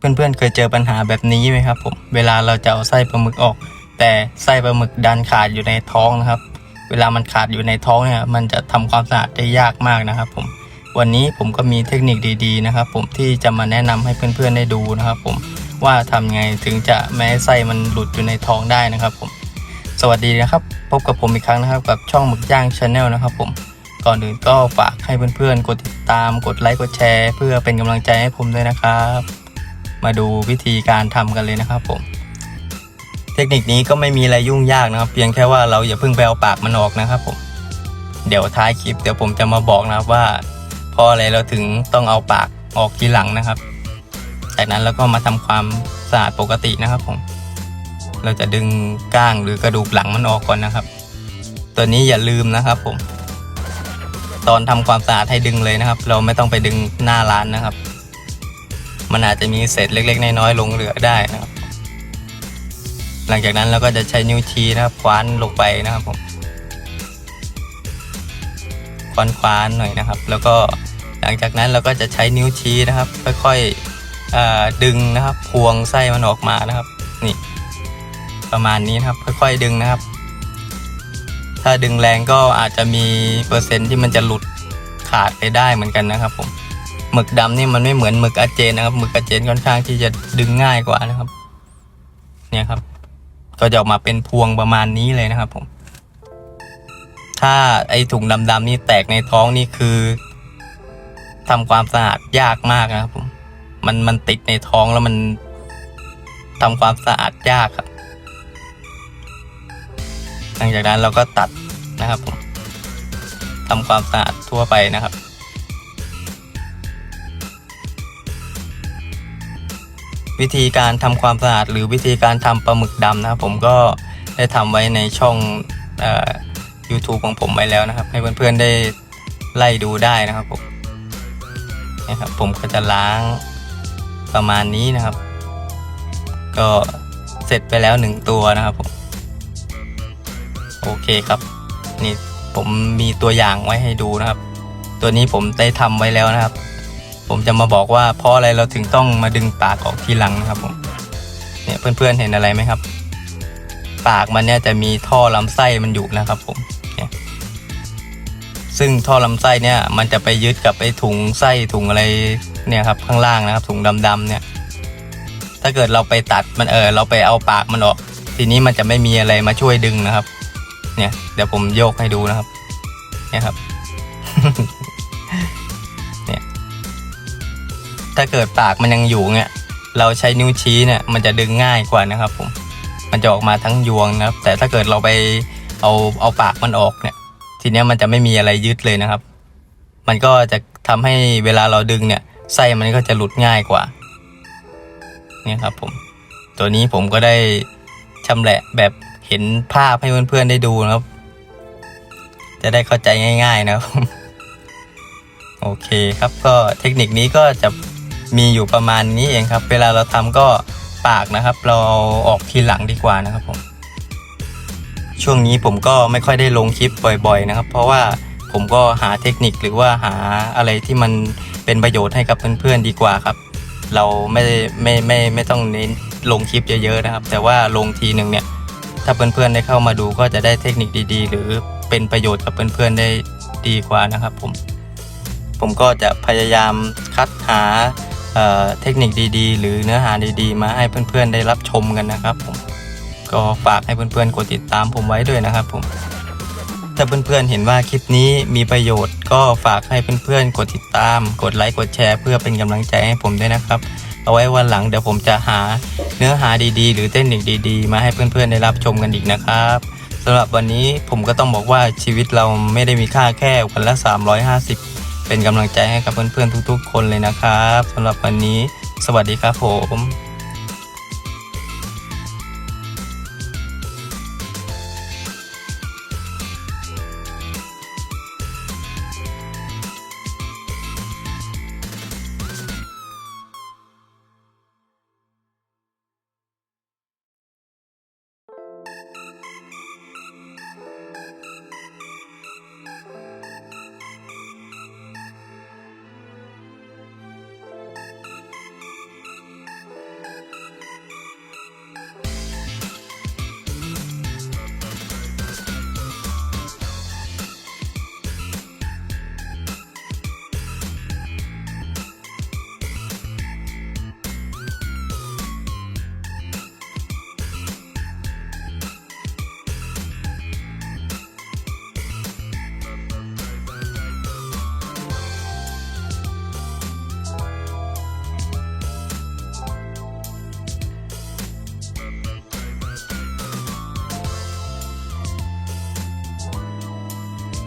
เพื่อนๆ เคยเจอปัญหาแบบนี้ไหมครับผมเวลาเราจะเอาไส้ปลาหมึกออก แต่ไส้ปลาหมึกดันขาดอยู่ในท้องนะครับ เวลามันขาดอยู่ในท้องเนี่ยมันจะทำความสะอาดได้ยากมากนะครับผมวันนี้ผมก็มีเทคนิคดีๆนะครับ ผมที่จะมาแนะนำให้เพื่อนๆได้ดูนะครับ ผมว่าทำไงถึงจะแม้ไส้มันหลุดอยู่ในท้องได้นะครับผมสวัสดีนะครับ พบกับผมอีกครั้งนะครับกับช่องหมึกย่างชาแนลนะครับผมก่อนอื่นก็ฝากให้เพื่อนๆ กดติดตามกดไลค์กดแชร์ เพื่อเป็นกำลังใจให้ผมด้วยนะครับ มาดูวิธีการทำกันเลยนะครับผม เทคนิคนี้ก็ไม่มีอะไรยุ่งยากนะครับ เพียงแค่ว่าเราอย่าเพิ่งไปเอาปากมันออกนะครับผมเดี๋ยวท้ายคลิปเดี๋ยวผมจะมาบอกนะครับว่าเพราะอะไรเราถึงต้องเอาปากออกทีหลังนะครับ จากนั้นเราก็มาทำความสะอาดปกตินะครับผมเราจะดึงก้างหรือกระดูกหลังมันออกก่อนนะครับ ตัวนี้อย่าลืมนะครับผม ตอนทำความสะอาดให้ดึงเลยนะครับ เราไม่ต้องไปดึงหน้าร้านนะครับ มันอาจจะมีเศษเล็ก ๆ น้อยๆลงเหลือได้นะครับ หลังจากนั้นเราก็จะใช้นิ้วชี้นะครับคว้านลงไปนะครับผมคว้านคว้านๆหน่อยนะครับ แล้วก็หลังจากนั้นเราก็จะใช้นิ้วชี้นะครับ ค่อยๆดึงนะครับ พวงไส้มันออกมานะครับ นี่ ประมาณนี้นะครับ ค่อยๆดึงนะครับ ถ้าดึงแรงก็อาจจะมีเปอร์เซ็นต์ที่มันจะหลุดขาดไปได้เหมือนกันนะครับผม หมึกดำนี่มันไม่เหมือนหมึกอาเจนนะครับหมึกอาเจนค่อนข้างที่จะดึงง่ายกว่านะครับ เนี่ยครับ ก็จะออกมาเป็นพวงประมาณนี้เลยนะครับ ผม ถ้าไอถุงดำๆนี่แตกในท้องนี่คือทำความสะอาดยากมากนะครับผมมันมันติดในท้องแล้วมันทำความสะอาดยากครับ หลังจากนั้นเราก็ตัดนะครับผมทำความสะอาดทั่วไปนะครับ วิธีการทำความสะอาดหรือวิธีการทำปลาหมึกดำนะครับผมก็ได้ทำไว้ในช่องอ YouTube ของผมไว้แล้วนะครับ ให้เพื่อนๆได้ไล่ดูได้นะครับผมนะครับผมก็จะล้างประมาณนี้นะครับ ก็เสร็จไปแล้วหนึ่งตัวนะครับผมโอเคครับนี่ผมมีตัวอย่างไว้ให้ดูนะครับ ตัวนี้ผมได้ทำไว้แล้วนะครับ ผมจะมาบอกว่าเพราะอะไรเราถึงต้องมาดึงปากออกทีหลังนะครับผมเนี่ยเพื่อนๆเห็นอะไรไหมครับ ปากมันเนี่ยจะมีท่อลำไส้มันอยู่นะครับผมเนี่ยซึ่งท่อลำไส้เนี่ยมันจะไปยึดกับไอ้ถุงไส้ถุงอะไรเนี่ยครับข้างล่างนะครับ ถุงดำๆเนี่ย ถ้าเกิดเราไปตัดมันเออเราไปเอาปากมันออก ทีนี้มันจะไม่มีอะไรมาช่วยดึงนะครับ เนี่ย เดี๋ยวผมโยกให้ดูนะครับ เนี่ยครับ ถ้าเกิดปากมันยังอยู่เนี่ย เราใช้นิ้วชี้เนี่ยมันจะดึงง่ายกว่านะครับผม มันจะออกมาทั้งยวงนะครับ แต่ถ้าเกิดเราไปเอาเอาปากมันออกเนี่ย ทีเนี้ยมันจะไม่มีอะไรยึดเลยนะครับ มันก็จะทำให้เวลาเราดึงเนี่ยไส้มันก็จะหลุดง่ายกว่า เนี่ยครับผม ตัวนี้ผมก็ได้ชำแหละแบบเห็นภาพให้เพื่อนๆได้ดูนะครับ จะได้เข้าใจง่าย ๆนะครับโอเคครับก็เทคนิคนี้ก็จะ มีอยู่ประมาณนี้เองครับ เวลาเราทำก็ปากนะครับ เราเอาออกทีหลังดีกว่านะครับผม ช่วงนี้ผมก็ไม่ค่อยได้ลงคลิปบ่อย ๆ นะครับ เพราะว่าผมก็หาเทคนิคหรือว่าหาอะไรที่มันเป็นประโยชน์ให้กับเพื่อนๆดีกว่าครับ เราไม่ได้ไม่ไม่ไม่ต้องเน้นลงคลิปเยอะๆนะครับ แต่ว่าลงทีหนึ่งเนี่ย ถ้าเพื่อนๆได้เข้ามาดูก็จะได้เทคนิคดีๆ หรือเป็นประโยชน์กับเพื่อนๆได้ดีกว่านะครับผมผมก็จะพยายามคัดหา เทคนิคดีๆ หรือเนื้อหาดีๆ มาให้เพื่อนๆได้รับชมกันนะครับผมก็ฝากให้เพื่อนๆกดติดตามผมไว้ด้วยนะครับผมถ้าเพื่อนๆเห็นว่าคลิปนี้มีประโยชน์ ก็ฝากให้เพื่อนๆกดติดตาม กดไลค์กดแชร์เพื่อเป็นกำลังใจให้ผมด้วยนะครับ เอาไว้วันหลังเดี๋ยวผมจะหาเนื้อหาดีๆ หรือเทคนิคดีๆ มาให้เพื่อนๆได้รับชมกันอีกนะครับสำหรับวันนี้ผมก็ต้องบอกว่าชีวิตเราไม่ได้มีค่าแค่วันละ 350 เป็นกำลังใจให้กับเพื่อนๆทุกๆ คนเลยนะครับสำหรับวันนี้ สวัสดีครับผม